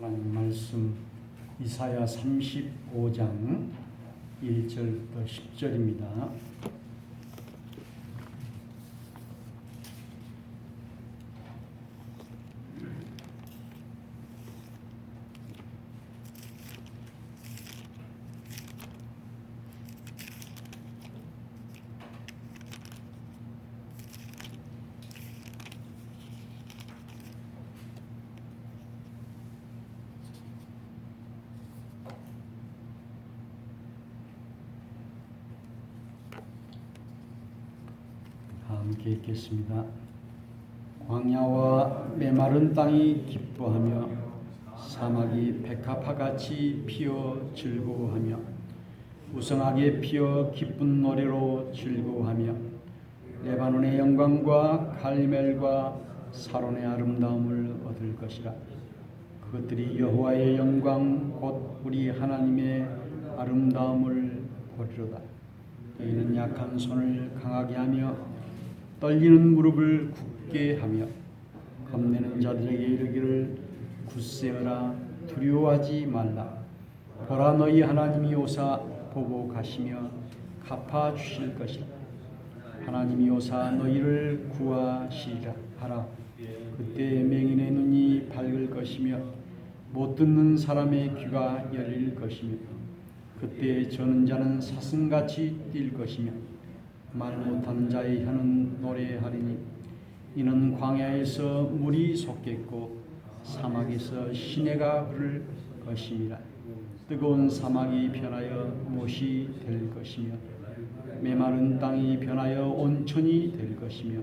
하나님 말씀 이사야 35장 1절부터 10절입니다. 함께 읽겠습니다. 광야와 메마른 땅이 기뻐하며 사막이 백합화같이 피어 즐거워하며 우성하게 피어 기쁜 노래로 즐거워하며 레바논의 영광과 갈멜과 사론의 아름다움을 얻을 것이라 그것들이 여호와의 영광 곧 우리 하나님의 아름다움을 보리로다 너희는 약한 손을 강하게 하며 떨리는 무릎을 굳게 하며 겁내는 자들에게 이르기를 굳세어라 두려워하지 말라. 보라 너희 하나님이 오사 보고 가시며 갚아 주실 것이라. 하나님이 오사 너희를 구하시리라 하라. 그때 맹인의 눈이 밝을 것이며 못 듣는 사람의 귀가 열릴 것이며 그때 저는 자는 사슴같이 뛸 것이며 말 못하는 자의 혀는 노래하리니 이는 광야에서 물이 솟겠고 사막에서 시내가 흐를 것임이라. 뜨거운 사막이 변하여 못이 될 것이며 메마른 땅이 변하여 온천이 될 것이며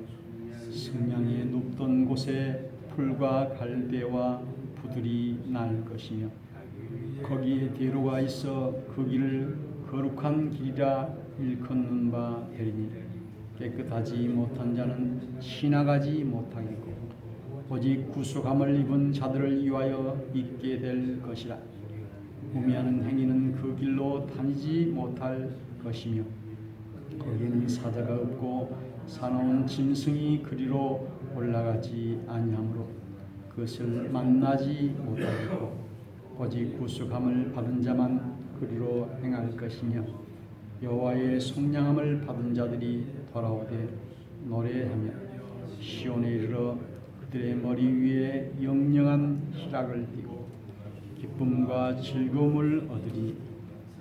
승량이 눕던 곳에 풀과 갈대와 부들이 날 것이며 거기에 대로가 있어 그 길을 거룩한 길이라 일컫는 바 되리니 깨끗하지 못한 자는 지나가지 못하겠고 오직 구속함을 입은 자들을 위하여 있게 될 것이라. 우미하는 행위는 그 길로 다니지 못할 것이며 거기는 사자가 없고 사나운 짐승이 그리로 올라가지 아니하므로 그것을 만나지 못하겠고 오직 구속함을 받은 자만 그리로 행할 것이며 여호와의 속량함을 받은 자들이 돌아오되 노래하며 시온에 이르러 그들의 머리 위에 영영한 희락을 띠고 기쁨과 즐거움을 얻으리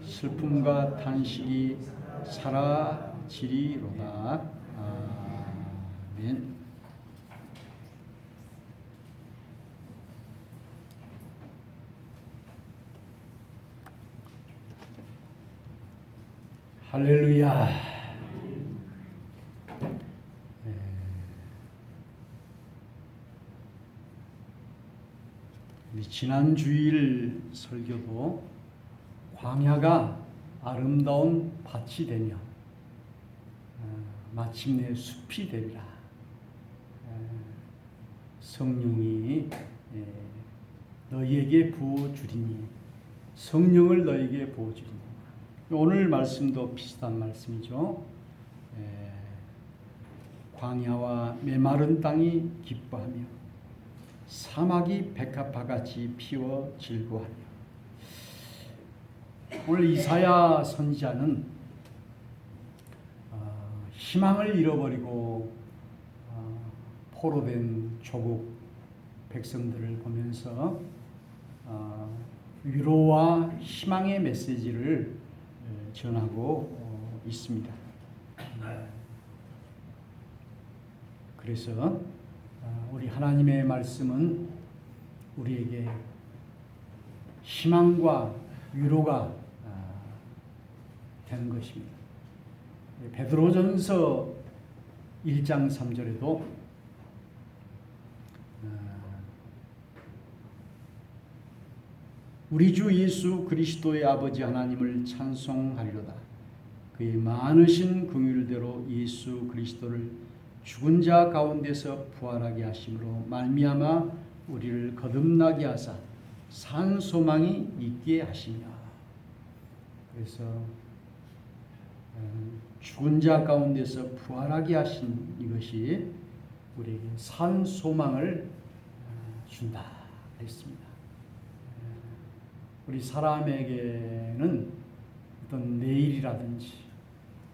슬픔과 탄식이 사라지리로다 아멘. 할렐루야. 예. 우리 지난 주일 설교도 광야가 아름다운 밭이 되며 어, 마침내 숲이 되리라. 어, 성령이 예, 너희에게 부어 주리니 성령을 너희에게 부어 주리니 오늘 말씀도 비슷한 말씀이죠. 예, 광야와 메마른 땅이 기뻐하며 사막이 백합화같이 피어 즐거워하며 오늘 이사야 선지자는 어, 희망을 잃어버리고 어, 포로된 조국 백성들을 보면서 어, 위로와 희망의 메시지를 예, 전하고 어, 있습니다. 그래서 어, 우리 하나님의 말씀은 우리에게 희망과 위로가 아, 되는 것입니다. 베드로전서 1장 3절에도 우리 주 예수 그리스도의 아버지 하나님을 찬송하리로다. 그의 많으신 긍휼대로 예수 그리스도를 죽은 자 가운데서 부활하게 하심으로 말미암아 우리를 거듭나게 하사 산 소망이 있게 하시며 그래서 어, 죽은 자 가운데서 부활하게 하신 이것이 우리에게 산 소망을 어, 준다 했습니다. 우리 사람에게는 어떤 내일이라든지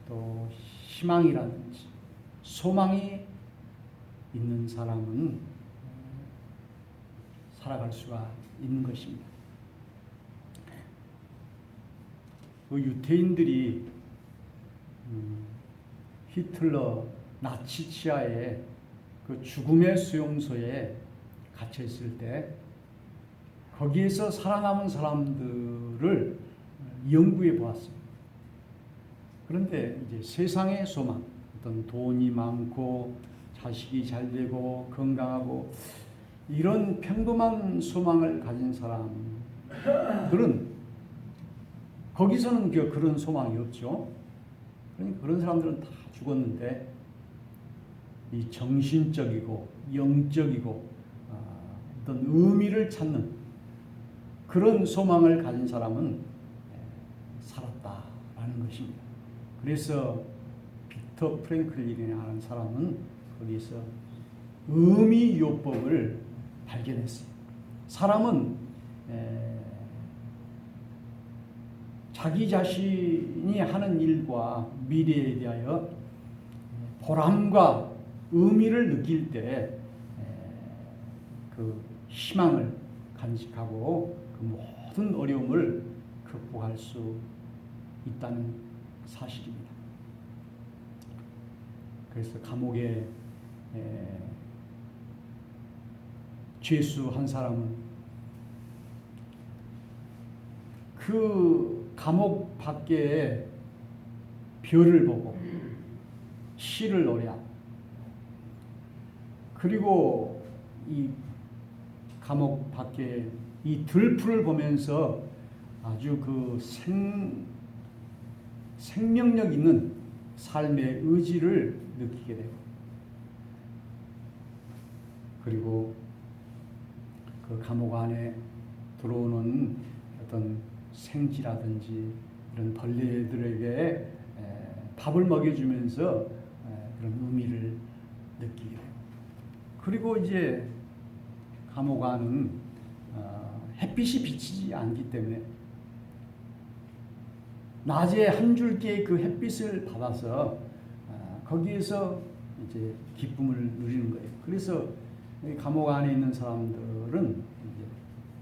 또 희망이라든지 소망이 있는 사람은 살아갈 수가 있는 것입니다. 그 유태인들이 음, 히틀러 나치 치하에 그 죽음의 수용소에 갇혀 있을 때 거기에서 살아남은 사람들을 연구해 보았습니다. 그런데 이제 세상의 소망, 어떤 돈이 많고 자식이 잘 되고 건강하고 이런 평범한 소망을 가진 사람들은 거기서는 그- 그런 소망이 없죠. 그런 사람들은 다 죽었는데 이 정신적이고 영적이고 아, 어떤 의미를 찾는 그런 소망을 가진 사람은 에, 살았다라는 것입니다. 그래서 빅터 프랭클린이라는 사람은 거기서 의미 요법을 발견했어요. 사람은 에, 자기 자신이 하는 일과 미래에 대하여 보람과 의미를 느낄 때 그 희망을 간직하고 그 모든 어려움을 극복할 수 있다는 사실입니다. 그래서 감옥에 에, 죄수 한 사람은 그 감옥 밖에 별을 보고 시를 노래하 그리고 이 감옥 밖에 이 들풀을 보면서 아주 그 생, 생명력 있는 삶의 의지를 느끼게 되고 그리고 그 감옥 안에 들어오는 어떤 생쥐라든지 이런 벌레들에게 에, 밥을 먹여주면서 에, 그런 의미를 느끼게 돼요. 그리고 이제 감옥 안은 어, 햇빛이 비치지 않기 때문에 낮에 한 줄기의 그 햇빛을 받아서 어, 거기에서 이제 기쁨을 누리는 거예요. 그래서 이 감옥 안에 있는 사람들은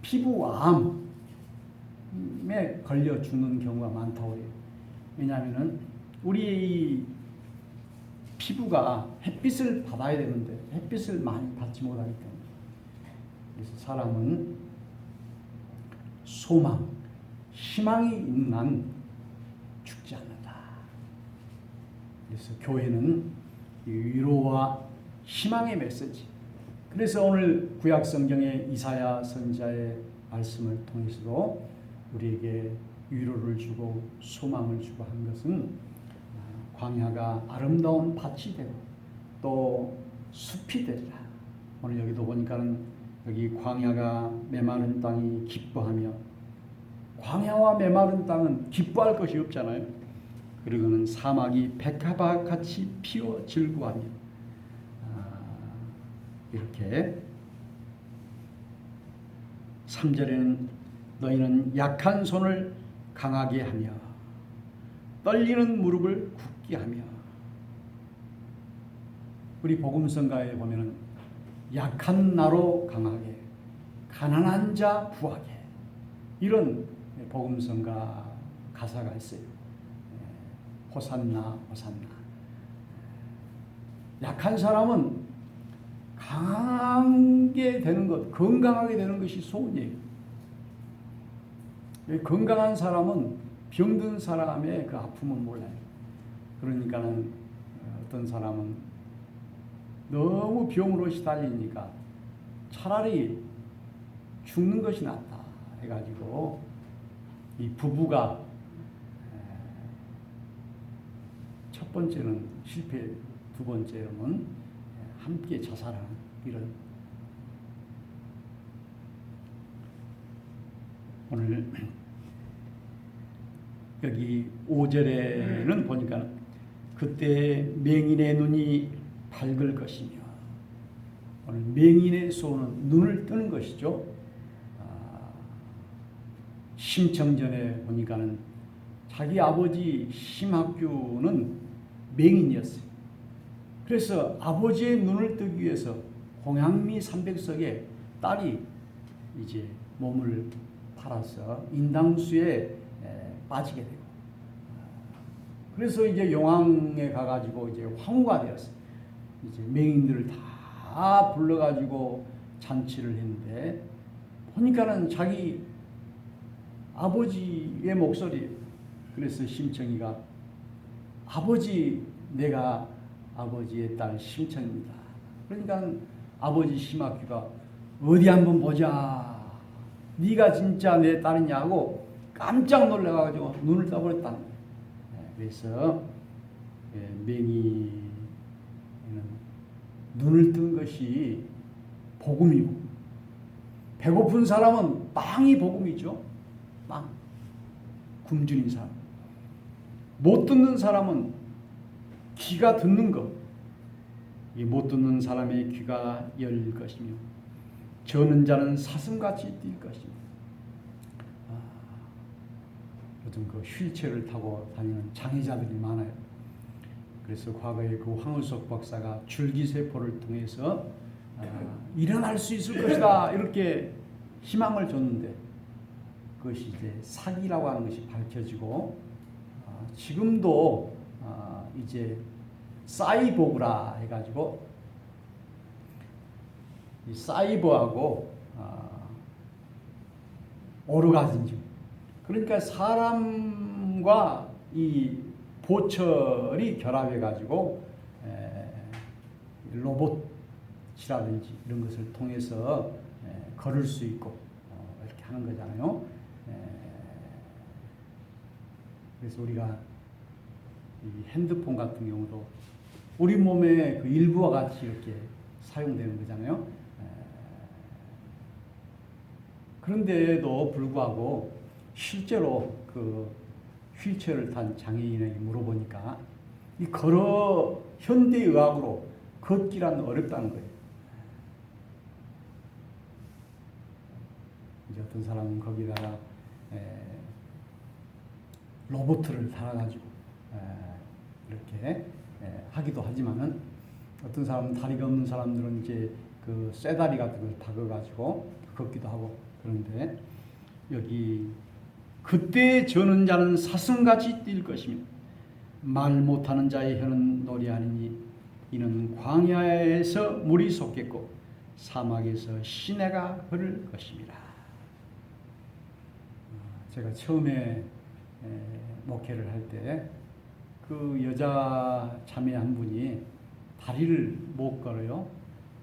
피부암에 걸려 죽는 경우가 많다고 해요. 왜냐하면은 우리의 이 피부가 햇빛을 받아야 되는데 햇빛을 많이 받지 때문에 그래서 사람은 소망, 희망이 있는 한 죽지 않는다. 그래서 교회는 이 위로와 희망의 메시지. 그래서 오늘 구약 성경의 이사야 선자의 말씀을 통해서도 우리에게 위로를 주고 소망을 주고 한 것은 아, 광야가 아름다운 밭이 되고 또 숲이 되리라. 오늘 여기도 보니까는 여기 광야가 메마른 땅이 기뻐하며 광야와 메마른 땅은 기뻐할 것이 없잖아요. 그리고는 사막이 백합화 같이 피어 즐거하며 아, 이렇게 3절에는 너희는 약한 손을 강하게 하며 떨리는 무릎을 굳게 하며 우리 복음성가에 보면은 약한 나로 강하게 가난한 자 부하게 이런 복음성가 가사가 있어요. 예, 호산나 호산나 약한 사람은 강하게 되는 것, 건강하게 되는 것이 소원이에요. 건강한 사람은 병든 사람의 그 아픔은 몰라요. 그러니까는 어떤 사람은 너무 병으로 시달리니까 차라리 죽는 것이 낫다 해가지고 이 부부가 첫 번째는 실패, 두 번째는 함께 자살하는 이런 오늘 여기 5절에는 보니까 그때 맹인의 눈이 밝을 것이며 오늘 맹인의 소원은 눈을 뜨는 것이죠. 아, 심청전에 보니까는 자기 아버지 심학규는 맹인이었어요. 그래서 아버지의 눈을 뜨기 위해서 공양미 삼백석에 딸이 이제 몸을 팔아서 인당수에 에, 빠지게 되고 그래서 이제 용왕에 가가지고 이제 황후가 되었어요. 이제 맹인들을 다 불러가지고 잔치를 했는데 보니까는 자기 아버지의 목소리 그래서 심청이가 아버지 내가 아버지의 딸 심청입니다. 그러니까 아버지 심학규가 어디 한번 보자. 네가 진짜 내 딸이냐고 깜짝 놀라가지고 눈을 떠버렸다는 거예요. 네, 그래서 예, 맹이는 눈을 뜬 것이 복음이고 배고픈 사람은 빵이 복음이죠. 빵. 굶주린 사람. 못 듣는 사람은 귀가 듣는 것. 이 못 듣는 사람의 귀가 열릴 것이며 저는 자는 사슴같이 뛸 것이며 아, 요즘 그 휠체어를 타고 다니는 장애자들이 많아요. 그래서 과거에 그 황우석 박사가 줄기세포를 통해서 아, 일어날 수 있을 것이다 이렇게 희망을 줬는데 그것이 이제 사기라고 하는 것이 밝혀지고 아, 지금도 아, 이제 사이보그라 해가지고 이 사이버하고 아, 오르가즘즘 그러니까 사람과 이 보철이 결합해가지고 에, 로봇이라든지 이런 것을 통해서 에, 걸을 수 있고 어, 이렇게 하는 거잖아요. 에, 그래서 우리가 이 핸드폰 같은 경우도 우리 몸의 그 일부와 같이 이렇게 사용되는 거잖아요. 에, 그런데도 불구하고 실제로 그 휠체어를 탄 장애인에게 물어보니까 이 걸어 현대 의학으로 걷기란 어렵다는 거예요. 이제 어떤 사람은 거기다가 에, 로봇을 달아가지고 에, 이렇게 에, 하기도 하지만은 어떤 사람은 다리가 없는 사람들은 이제 그 쇠다리 같은 걸 박아가지고 걷기도 하고 그런데 여기 그때 저는 자는 사슴같이 뛸 것이며 말 못하는 자의 혀는 노래하니니 이는 광야에서 물이 솟겠고 사막에서 시내가 흐를 것입니다. 아, 제가 처음에 에, 목회를 할 때 그 여자 자매 한 분이 다리를 못 걸어요.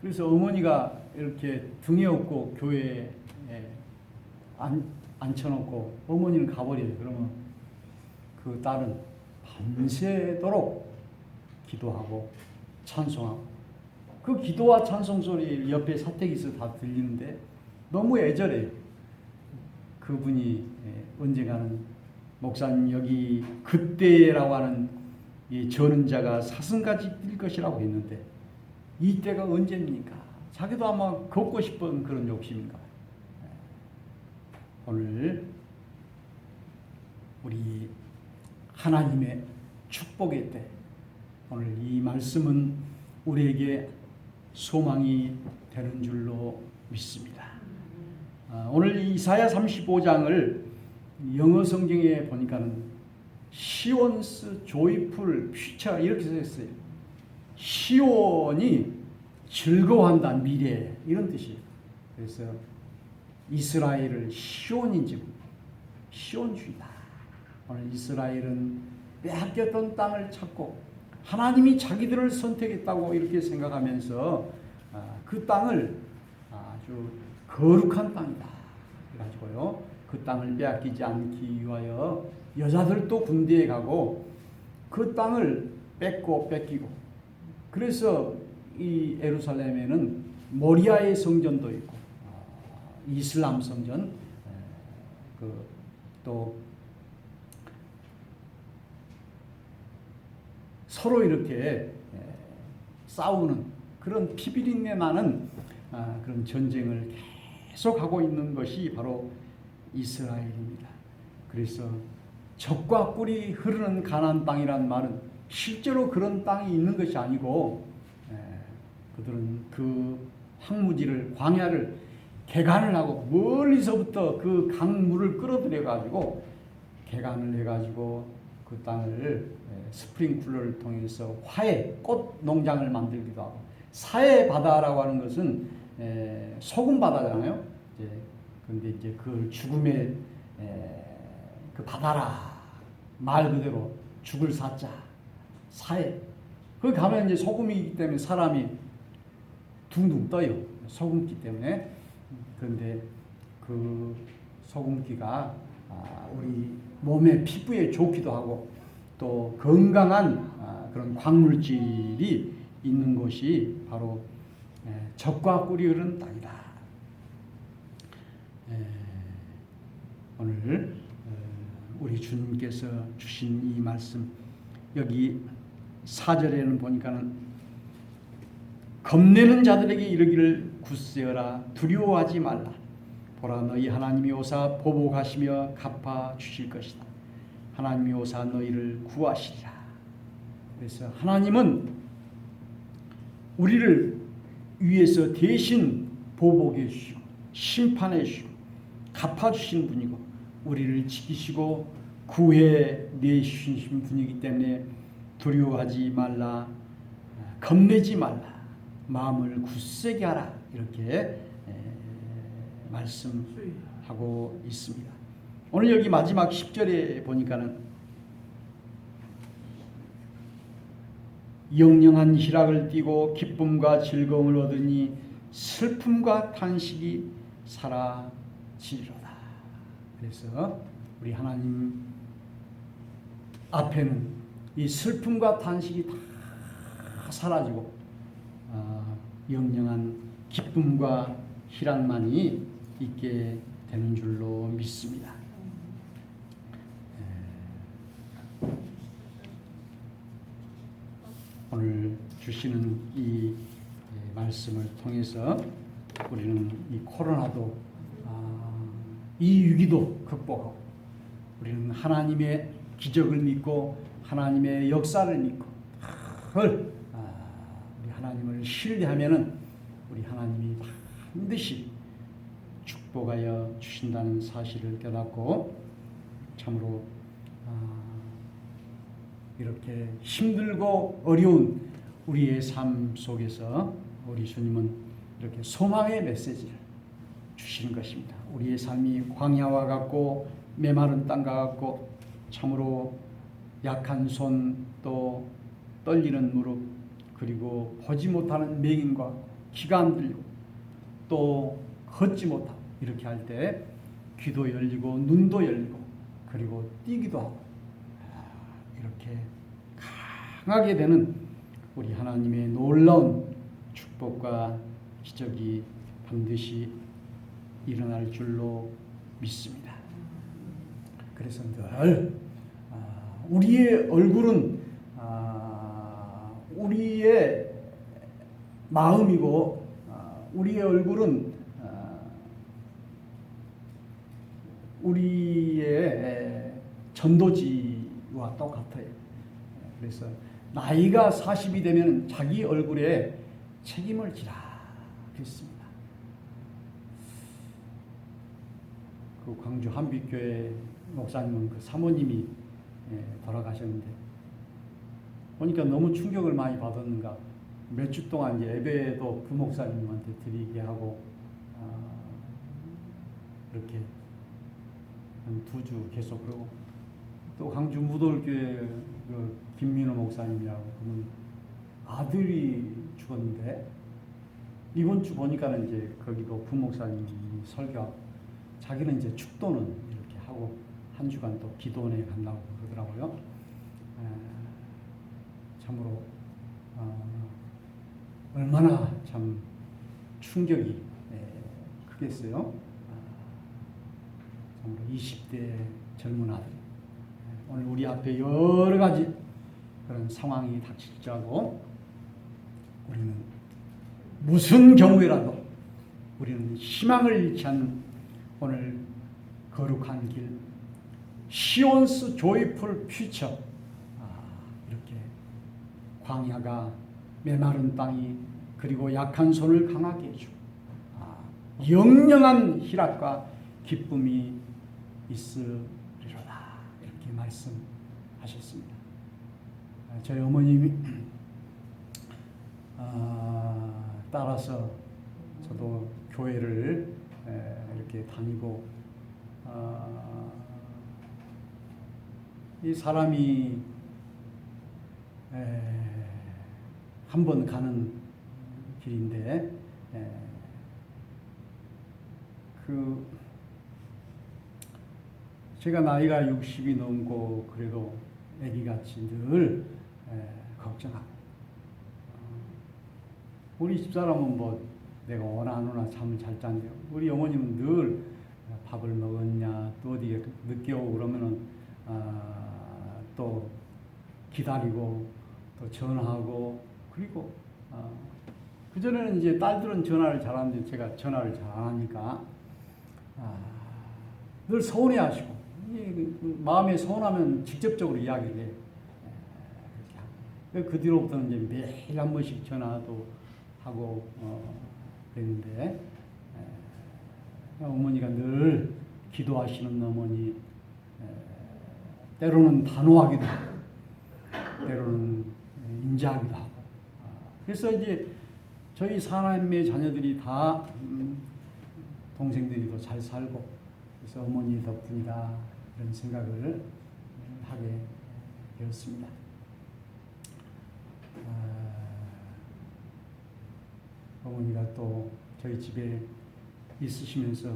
그래서 어머니가 이렇게 등에 업고 교회에 안, 앉혀놓고 어머니는 가버려요. 그러면 그 딸은 밤새도록 기도하고 찬송하고 그 기도와 찬송 소리 옆에 사택에서 다 들리는데 너무 애절해요. 그분이 예, 언젠가는 목사님 여기 그때라고 하는 이 저는 자가 사슴같이 뛸 것이라고 했는데 이 때가 언제입니까? 자기도 아마 걷고 싶은 그런 욕심인가 봐요. 오늘 우리 하나님의 축복의 때 오늘 이 말씀은 우리에게 소망이 되는 줄로 믿습니다. 아, 오늘 이사야 35장을 영어 성경에 보니까는 시온스 조이풀 퓨처 이렇게 써 있어요. 시온이 즐거워한다 미래 이런 뜻이에요. 그래서 이스라엘을 시온인지 시온주의다. 오늘 이스라엘은 빼앗겼던 땅을 찾고 하나님이 자기들을 선택했다고 이렇게 생각하면서 아, 그 땅을 아주 거룩한 땅이다. 그래가지고요 그 땅을 빼앗기지 않기 위하여 여자들도 군대에 가고 그 땅을 뺏고 뺏기고. 그래서 이 에루살렘에는 모리아의 성전도 있고 이슬람 성전 그또 서로 이렇게 싸우는 그런 피비린내 나는 아, 그런 전쟁을 계속하고 있는 것이 바로 이스라엘입니다. 그래서 적과 꿀이 흐르는 가나안 땅이란 말은 실제로 그런 땅이 있는 것이 아니고 에, 그들은 그 황무지를 광야를 개간을 하고 멀리서부터 그 강물을 끌어들여 가지고 개간을 해 가지고 그 땅을 에, 스프링쿨러를 통해서 화해 꽃 농장을 만들기도 하고 사해 바다라고 하는 것은 에, 소금 바다잖아요. 근데 이제 그 죽음의 에, 그 바다라. 말 그대로 죽을 사자. 사해. 거기 가면 이제 소금이기 때문에 사람이 둥둥 떠요. 소금기 때문에. 그런데 그 소금기가 아, 우리 몸의 피부에 좋기도 하고 또 건강한 아, 그런 광물질이 있는 곳이 바로 에, 적과 꿀이 흐르는 땅이다. 에, 오늘 어, 우리 주님께서 주신 이 말씀 여기 4절에는 보니까는 겁내는 자들에게 이르기를 굳세어라 두려워하지 말라. 보라 너희 하나님이 오사 보복하시며 갚아 주실 것이다. 하나님이 오사 너희를 구하시리라. 그래서 하나님은 우리를 위해서 대신 보복해 주시고 심판해 주시고 갚아 주신 분이고 우리를 지키시고 구해 내주신 분이기 때문에 두려워하지 말라 겁내지 말라 마음을 굳세게 하라 이렇게 에, 말씀하고 있습니다. 오늘 여기 마지막 10절에 보니까는 영영한 희락을 띠고 기쁨과 즐거움을 얻으니 슬픔과 탄식이 사라 지리로다. 그래서 우리 하나님 앞에는 이 슬픔과 탄식이 다 사라지고 어, 영영한 기쁨과 희락만이 있게 되는 줄로 믿습니다. 에, 오늘 주시는 이 예, 말씀을 통해서 우리는 이 코로나도 아, 이 위기도 극복하고 우리는 하나님의 기적을 믿고 하나님의 역사를 믿고 늘 아, 우리 하나님을 신뢰하면은 우리 하나님이 반드시 축복하여 주신다는 사실을 깨닫고 참으로 아, 이렇게 힘들고 어려운 우리의 삶 속에서 우리 주님은 이렇게 소망의 메시지를 주시는 것입니다. 우리의 삶이 광야와 같고 메마른 땅과 같고 참으로 약한 손 또 떨리는 무릎 그리고 보지 못하는 맹인과 귀가 안 들리고 또 걷지 못하고 이렇게 할 때 귀도 열리고 눈도 열리고 그리고 뛰기도 하고 아, 이렇게 강하게 되는 우리 하나님의 놀라운 축복과 기적이 반드시 일어날 줄로 믿습니다. 그래서 늘 아, 우리의 얼굴은 아, 우리의 마음이고 아, 우리의 얼굴은 아, 우리의 전도지와 똑같아요. 그래서 나이가 40이 되면 자기 얼굴에 책임을 지라 그랬습니다. 그 광주 한빛교회 목사님은 그 사모님이 예, 돌아가셨는데 보니까 너무 충격을 많이 받았는가. 몇 주 동안 예배도 부목사님한테 드리게 하고 아, 이렇게 한두주 계속 그러고 또 광주 무돌교회 그 김민호 목사님이라고 그분 아들이 죽었는데 이번 주 보니까는 이제 거기도 부목사님이 설교하고 자기는 이제 축도는 이렇게 하고 한 주간 또 기도원에 간다고 그러더라고요. 에, 참으로 어, 얼마나 참 충격이 에, 크겠어요. 아, 참으로 20대 젊은 아들. 에, 오늘 우리 앞에 여러 가지 그런 상황이 닥칠지라도 우리는 무슨 경우에라도 우리는 희망을 잃지 않는 오늘 거룩한 길, 시온스 조이풀 퓨처. 아, 이렇게 광야가 메마른 땅이 그리고 약한 손을 강하게 해주고 아, 영영한 희락과 기쁨이 있으리로다 이렇게 말씀하셨습니다. 아, 저희 어머님이 아, 따라서 저도 교회를 에, 이렇게 다니고 아, 이 사람이 한 번 가는 길인데 에, 그 제가 나이가 60이 넘고 그래도 아기같이 늘 에, 걱정하고 어, 우리 집사람은 뭐 내가 오나 잠을 잘 잔대요. 우리 어머님은 늘 밥을 먹었냐 또 어디 늦게 오고 그러면은 아, 또 기다리고 또 전화하고 그리고 아, 그 전에는 이제 딸들은 전화를 잘하는데 제가 전화를 잘 안 하니까 아, 늘 서운해하시고 그- 그 마음에 서운하면 직접적으로 이야기를 해요. 하고. 그 뒤로부터는 이제 매일 한 번씩 전화도 하고 어, 그랬는데 에, 어머니가 늘 기도하시는 어머니 에, 때로는 단호하기도 하고 때로는 인자하기도 하고 아, 그래서 이제 저희 사남매 자녀들이 다 음, 동생들이 더잘 살고 그래서 어머니 덕분이다 이런 생각을 하게 되었습니다. 아, 어머니가 또 저희 집에 있으시면서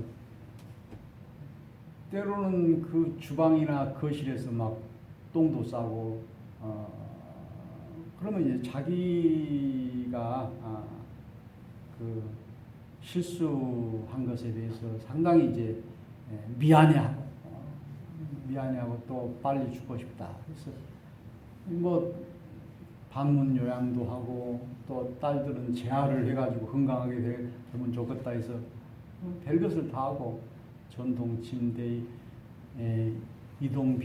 때로는 그 주방이나 거실에서 막 똥도 싸고 어, 그러면 이제 자기가 아, 그 실수한 것에 대해서 상당히 이제 예, 미안해하고 어, 미안해하고 또 빨리 죽고 싶다. 그래서 뭐 방문 요양도 하고 또 딸들은 재활을 해가지고 건강하게 되면 좋겠다 해서 별것을 다 하고 전동 침대, 에, 이동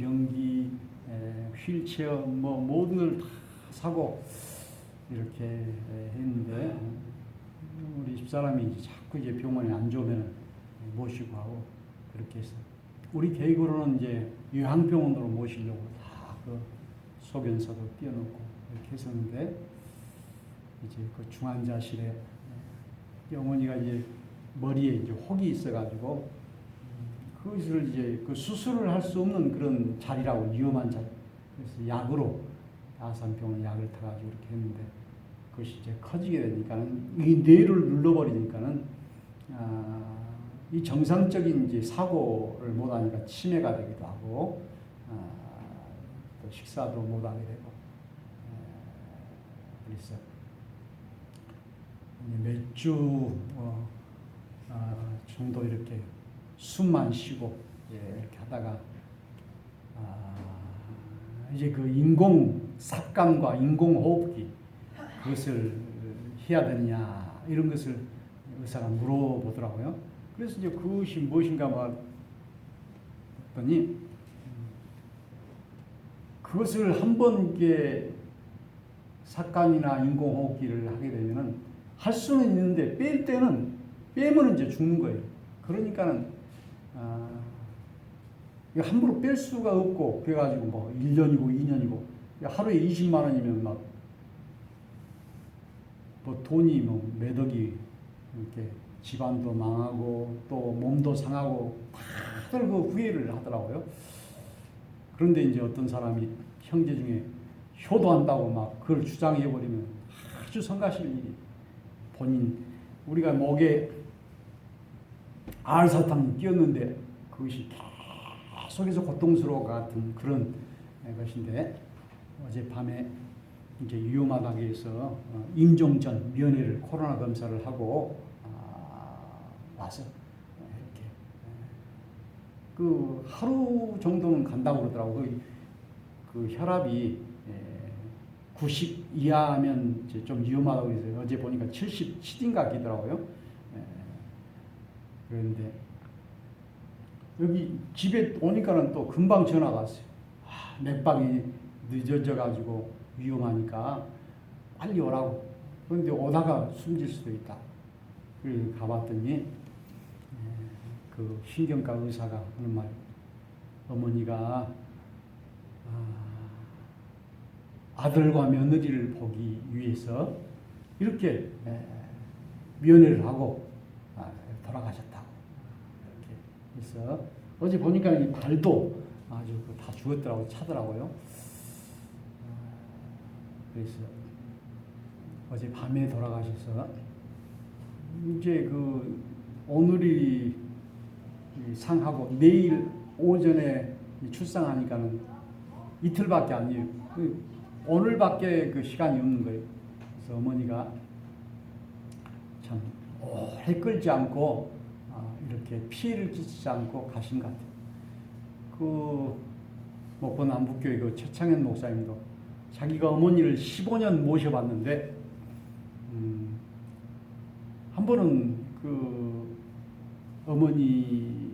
에, 휠체어 뭐 모든 걸 다 사고 이렇게 에, 했는데 우리 집사람이 자꾸 이제 병원에 안 좋으면 모시고 하고 그렇게 해서 우리 계획으로는 이제 요양병원으로 모시려고 다 그 소변서도 띄워놓고 이렇게 했었는데 이제 그 중환자실에 이 어머니가 이제 머리에 이제 혹이 있어가지고 그것을 이제 그 수술을 할 수 없는 그런 자리라고 위험한 자리. 그래서 약으로 아산병원 약을 타가지고 이렇게 했는데 그것이 이제 커지게 되니까는 이 뇌를 눌러버리니까는 아, 이 정상적인 이제 사고를 못하니까 치매가 되기도 하고 아, 또 식사도 못하게 되고 에, 그래서 몇주 어, 아, 정도 이렇게 숨만 쉬고 예, 이렇게 하다가 아, 이제 그 인공 삭감과 인공 호흡기 그것을 해야 되느냐 이런 것을 의사가 물어보더라고요. 그래서 이제 그것이 무엇인가 봤더니 그것을 한번 이게 삭감이나 인공호흡기를 하게 되면은 할 수는 있는데 뺄 때는 빼면 이제 죽는 거예요. 그러니까는 아, 함부로 뺄 수가 없고 그래가지고 뭐 1년이고 2년이고 하루에 20만 원이면 막 뭐 돈이 뭐 매덕이 이렇게 집안도 망하고 또 몸도 상하고 다들 그 후회를 하더라고요. 그런데 이제 어떤 사람이 형제 중에 효도한다고 막 그걸 주장해 버리면 아주 성가실 일이. 본인 우리가 목에 알사탕 끼었는데 그것이 계속해서 고통스러워 같은 그런 것인데 어젯밤에 이제 위험하다고 해서 어, 임종 전 면회를 코로나 검사를 하고 아, 와서 이렇게 그 하루 정도는 간다고 그러더라고. 그, 그 혈압이 90 이하면 이제 좀 위험하다고 해서 어제 보니까 77인가 하더라고요. 그런데 여기 집에 오니까는 또 금방 전화가 왔어요. 아, 맥박이 늦어져 가지고 위험하니까 빨리 오라고. 그런데 오다가 숨질 수도 있다. 그래서 가봤더니 에, 그 신경과 의사가 하는 말 어머니가 아, 아들과 며느리를 보기 위해서 이렇게 에, 면회를 하고 아, 돌아가셨다고 이렇게 그래서 어제 보니까 이 발도 아주 그다 죽었더라고 차더라고요. 아, 그래서 어제 밤에 돌아가셔서 이제 그 오늘이 이 상하고 내일 오전에 이 출상하니까는 이틀밖에 아니에요. 그 오늘밖에 그 시간이 없는 거예요. 그래서 어머니가 참 오래 끌지 않고 아, 이렇게 피해를 끼치지 않고 가신 것 같아요. 그 목포 남북교회 그 최창현 목사님도 자기가 어머니를 15년 모셔봤는데 음, 한 번은 그 어머니에게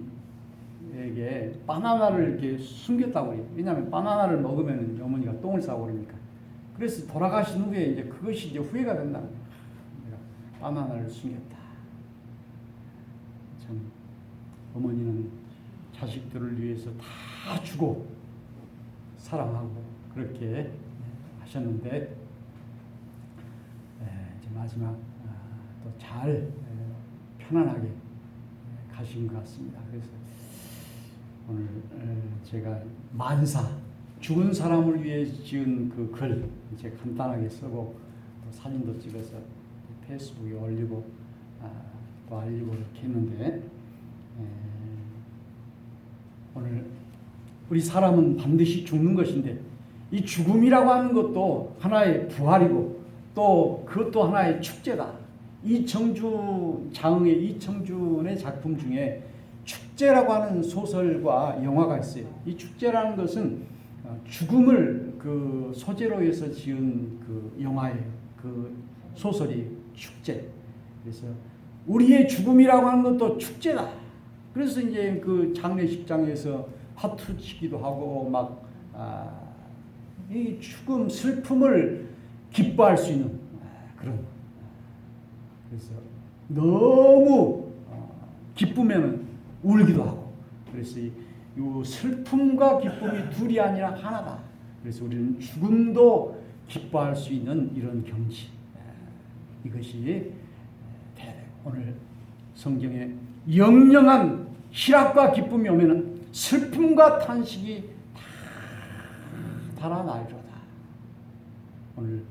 바나나를 이렇게 숨겼다고 해요. 왜냐하면 바나나를 먹으면 어머니가 똥을 싸고 그러니까. 그래서 돌아가신 후에 이제 그것이 이제 후회가 된다. 내가 바나나를 숨겼다. 참 어머니는 자식들을 위해서 다 주고 사랑하고 그렇게 하셨는데 에, 이제 마지막 아, 또잘 편안하게 에, 가신 것 같습니다. 그래서 오늘 에, 제가 만사 죽은 사람을 위해 지은 그 글 이제 간단하게 쓰고 또 사진도 찍어서 페이스북에 올리고 아, 또 알리고 이렇게 했는데 에, 오늘 우리 사람은 반드시 죽는 것인데 이 죽음이라고 하는 것도 하나의 부활이고 또 그것도 하나의 축제다. 이청주 장의 이청준의 작품 중에 축제라고 하는 소설과 영화가 있어요. 이 축제라는 것은 어, 죽음을 그 소재로 해서 지은 그 영화예요. 그 소설이 축제. 그래서 우리의 죽음이라고 하는 것도 축제다. 그래서 이제 그 장례식장에서 화투 치기도 하고 막 아, 이 죽음 슬픔을 기뻐할 수 있는 아, 그런 그래서 너무 어, 기쁘면은 울기도 하고 그래서 이, 이 슬픔과 기쁨이 둘이 아니라 하나다. 그래서 우리는 죽음도 기뻐할 수 있는 이런 경지 아, 이것이 돼요. 오늘 성경에 영영한 희락과 기쁨이 오면은 슬픔과 탄식이 다 달아나리로다. 오늘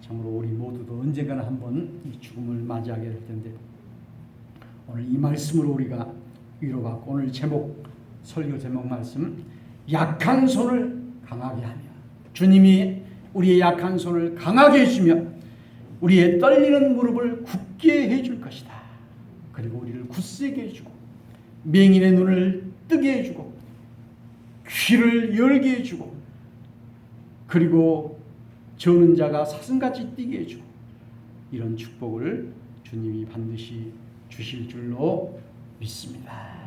참으로 우리 모두도 언젠가는 한번 이 죽음을 맞이하게 될 텐데 오늘 이 말씀으로 우리가 위로받고 오늘 제목 설교 제목 말씀 약한 손을 강하게 하며 주님이 우리의 약한 손을 강하게 해주며 우리의 떨리는 무릎을 굳게 해줄 것이다. 그리고 우리를 굳세게 해주고 맹인의 눈을 뜨게 해주고 귀를 열게 해주고 그리고 저는 자가 사슴같이 뛰게 해주고 이런 축복을 주님이 반드시 주실 줄로 믿습니다.